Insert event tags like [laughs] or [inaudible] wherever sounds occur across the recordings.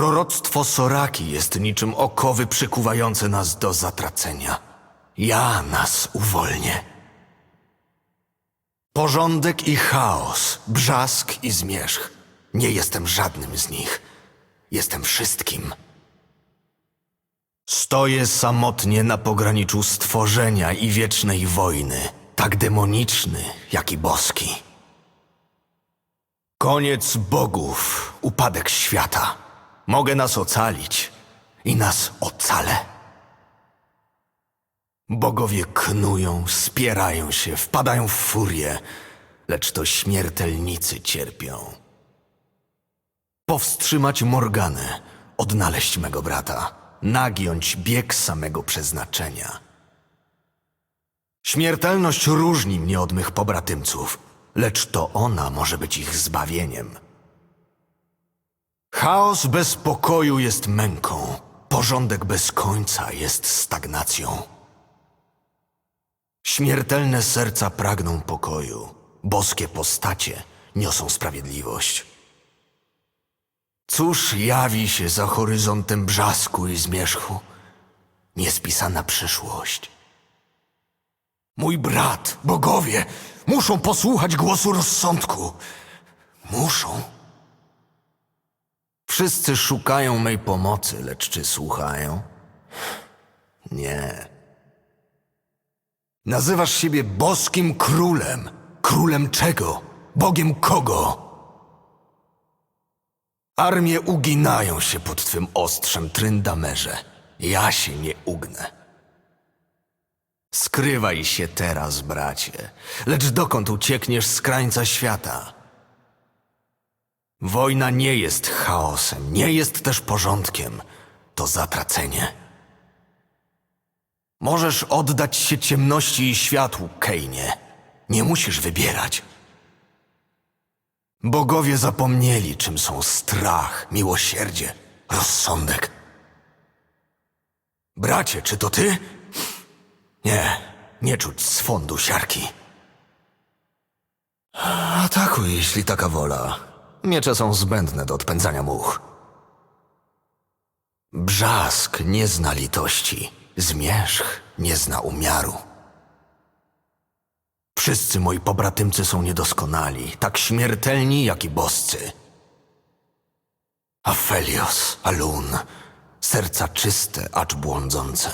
Proroctwo Soraki jest niczym okowy przykuwające nas do zatracenia. Ja nas uwolnię. Porządek i chaos, brzask i zmierzch. Nie jestem żadnym z nich. Jestem wszystkim. Stoję samotnie na pograniczu stworzenia i wiecznej wojny, tak demoniczny, jak i boski. Koniec bogów, upadek świata. Mogę nas ocalić i nas ocalę. Bogowie knują, spierają się, wpadają w furię, lecz to śmiertelnicy cierpią. Powstrzymać Morganę, odnaleźć mego brata, nagiąć bieg samego przeznaczenia. Śmiertelność różni mnie od mych pobratymców, lecz to ona może być ich zbawieniem. Chaos bez pokoju jest męką, porządek bez końca jest stagnacją. Śmiertelne serca pragną pokoju, boskie postacie niosą sprawiedliwość. Cóż jawi się za horyzontem brzasku i zmierzchu? Niespisana przyszłość. Mój brat, bogowie, muszą posłuchać głosu rozsądku. Muszą. Wszyscy szukają mej pomocy, lecz czy słuchają? Nie. Nazywasz siebie boskim królem. Królem czego? Bogiem kogo? Armie uginają się pod twym ostrzem, Tryndamerze. Ja się nie ugnę. Skrywaj się teraz, bracie. Lecz dokąd uciekniesz z krańca świata? Wojna nie jest chaosem, nie jest też porządkiem. To zatracenie. Możesz oddać się ciemności i światłu, Kejnie. Nie musisz wybierać. Bogowie zapomnieli, czym są strach, miłosierdzie, rozsądek. Bracie, czy to ty? Nie, nie czuć swądu siarki. Atakuj, jeśli taka wola. Miecze są zbędne do odpędzania much. Brzask nie zna litości, zmierzch nie zna umiaru. Wszyscy moi pobratymcy są niedoskonali, tak śmiertelni jak i boscy. Aphelios, Alun, serca czyste, acz błądzące.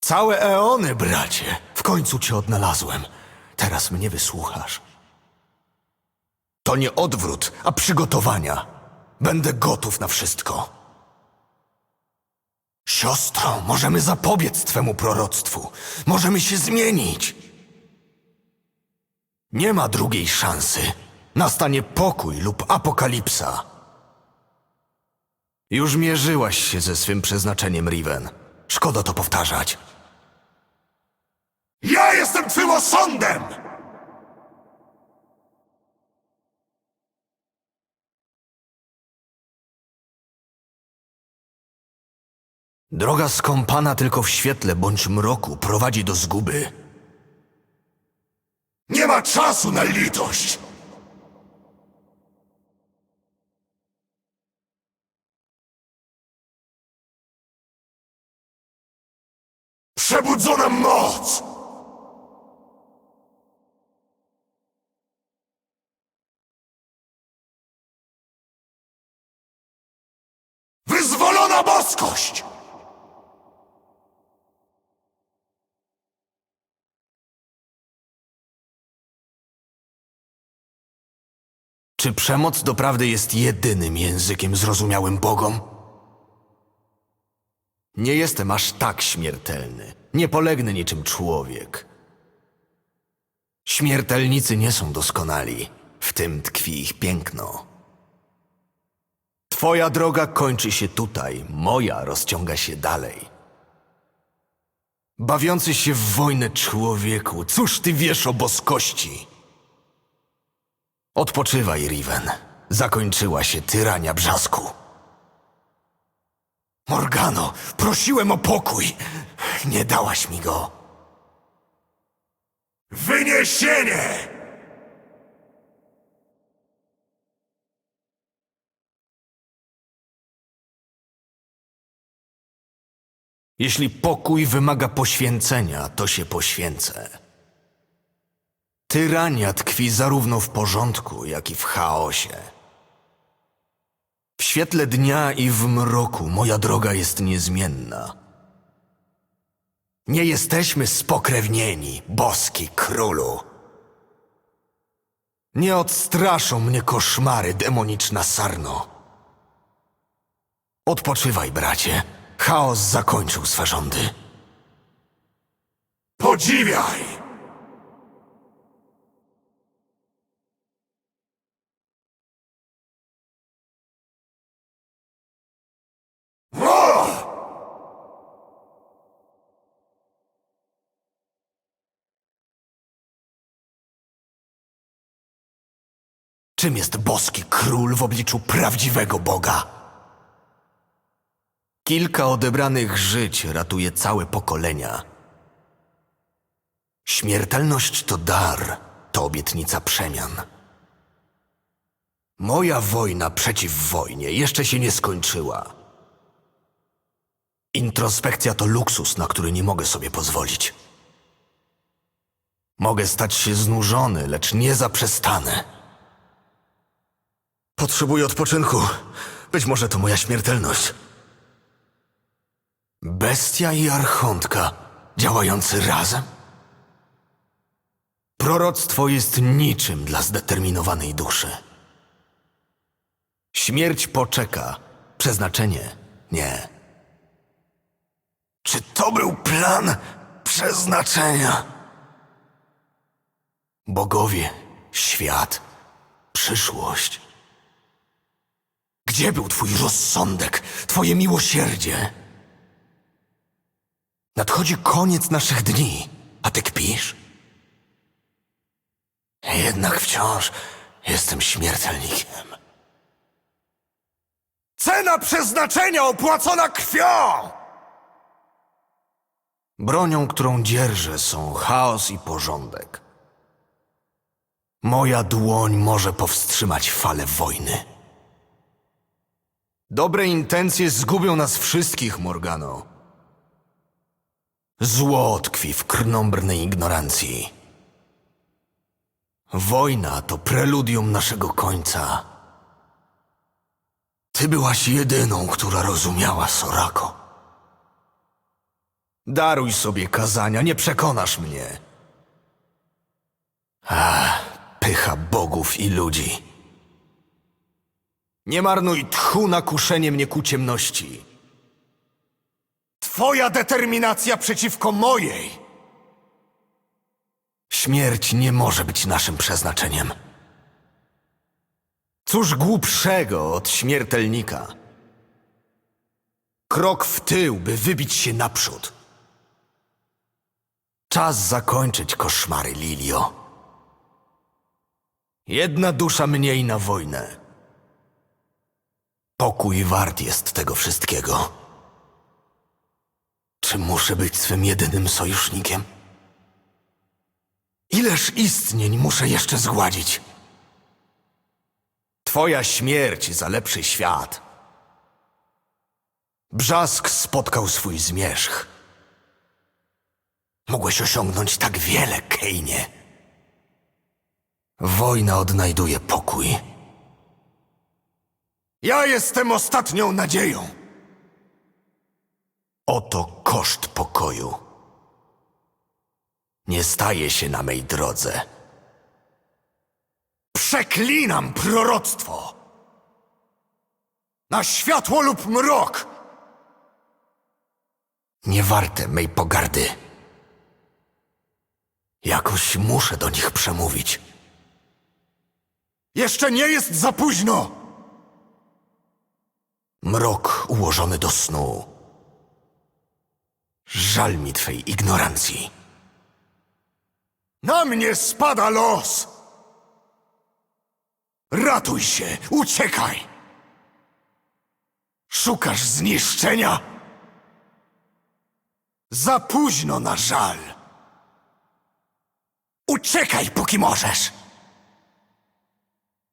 Całe eony, bracie, w końcu cię odnalazłem. Teraz mnie wysłuchasz. To nie odwrót, a przygotowania. Będę gotów na wszystko. Siostro, możemy zapobiec twemu proroctwu. Możemy się zmienić. Nie ma drugiej szansy. Nastanie pokój lub apokalipsa. Już mierzyłaś się ze swym przeznaczeniem, Riven. Szkoda to powtarzać. Ja jestem twym osądem! Droga skąpana tylko w świetle bądź mroku prowadzi do zguby. Nie ma czasu na litość! Przebudzona moc! Wyzwolona boskość! Czy przemoc doprawdy jest jedynym językiem zrozumiałym Bogom? Nie jestem aż tak śmiertelny. Nie polegnę niczym człowiek. Śmiertelnicy nie są doskonali. W tym tkwi ich piękno. Twoja droga kończy się tutaj, moja rozciąga się dalej. Bawiący się w wojnę człowieku, cóż ty wiesz o boskości? Odpoczywaj, Riven. Zakończyła się tyrania brzasku. Morgano, prosiłem o pokój. Nie dałaś mi go. Wyniesienie! Jeśli pokój wymaga poświęcenia, to się poświęcę. Tyrania tkwi zarówno w porządku, jak i w chaosie. W świetle dnia i w mroku moja droga jest niezmienna. Nie jesteśmy spokrewnieni, boski królu. Nie odstraszą mnie koszmary, demoniczna sarno. Odpoczywaj, bracie. Chaos zakończył swe rządy. Podziwiaj! O! Czym jest boski król w obliczu prawdziwego Boga? Kilka odebranych żyć ratuje całe pokolenia. Śmiertelność to dar, to obietnica przemian. Moja wojna przeciw wojnie jeszcze się nie skończyła. Introspekcja to luksus, na który nie mogę sobie pozwolić. Mogę stać się znużony, lecz nie zaprzestanę. Potrzebuję odpoczynku. Być może to moja śmiertelność. Bestia i archontka działający razem? Proroctwo jest niczym dla zdeterminowanej duszy. Śmierć poczeka, przeznaczenie nie. Czy to był plan przeznaczenia? Bogowie, świat, przyszłość. Gdzie był twój rozsądek, twoje miłosierdzie? Nadchodzi koniec naszych dni, a ty kpisz? Jednak wciąż jestem śmiertelnikiem. Cena przeznaczenia opłacona krwią! Bronią, którą dzierżę, są chaos i porządek. Moja dłoń może powstrzymać falę wojny. Dobre intencje zgubią nas wszystkich, Morgano. Zło tkwi w krnąbrnej ignorancji. Wojna to preludium naszego końca. Ty byłaś jedyną, która rozumiała Sorako. Daruj sobie kazania, nie przekonasz mnie. Ach, pycha bogów i ludzi. Nie marnuj tchu na kuszenie mnie ku ciemności. Twoja determinacja przeciwko mojej. Śmierć nie może być naszym przeznaczeniem. Cóż głupszego od śmiertelnika? Krok w tył, by wybić się naprzód. Czas zakończyć koszmary, Lilio. Jedna dusza mniej na wojnę. Pokój wart jest tego wszystkiego. Czy muszę być swym jedynym sojusznikiem? Ileż istnień muszę jeszcze zgładzić? Twoja śmierć za lepszy świat. Brzask spotkał swój zmierzch. Mogłeś osiągnąć tak wiele, Kejnie. Wojna odnajduje pokój. Ja jestem ostatnią nadzieją. Oto koszt pokoju. Nie staje się na mej drodze. Przeklinam proroctwo! Na światło lub mrok! Nie warte mej pogardy. Jakoś muszę do nich przemówić. Jeszcze nie jest za późno! Mrok ułożony do snu. Żal mi twej ignorancji. Na mnie spada los! Ratuj się, uciekaj! Szukasz zniszczenia? Za późno na żal. Uciekaj, póki możesz!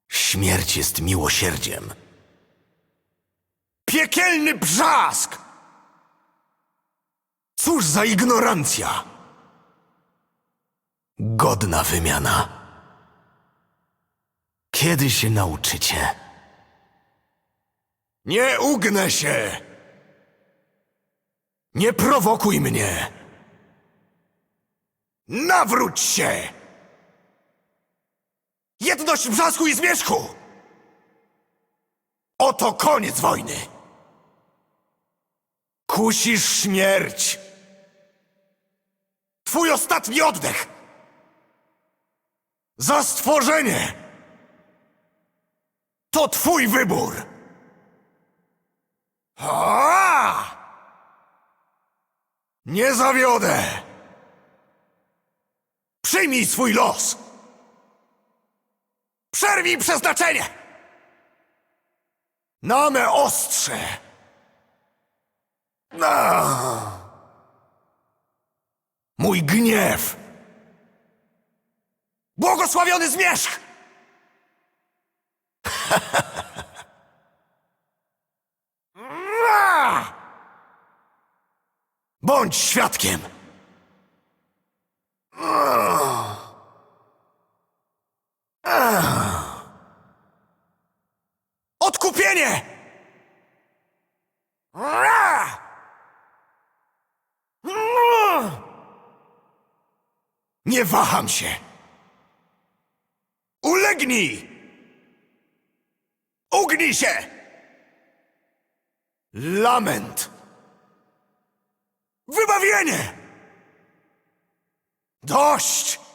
Śmierć jest miłosierdziem. Piekielny brzask! Cóż za ignorancja! Godna wymiana. Kiedy się nauczycie? Nie ugnę się! Nie prowokuj mnie! Nawróć się! Jedność brzasku i zmierzchu! Oto koniec wojny! Kusisz śmierć! Twój ostatni oddech! Za stworzenie! To twój wybór! A! Nie zawiodę! Przyjmij swój los! Przerwij przeznaczenie! Na me ostrze! Na! Mój gniew! Błogosławiony zmierzch! [laughs] Bądź świadkiem! Nie waham się! Ulegnij! Ugnij się! Lament! Wybawienie! Dość!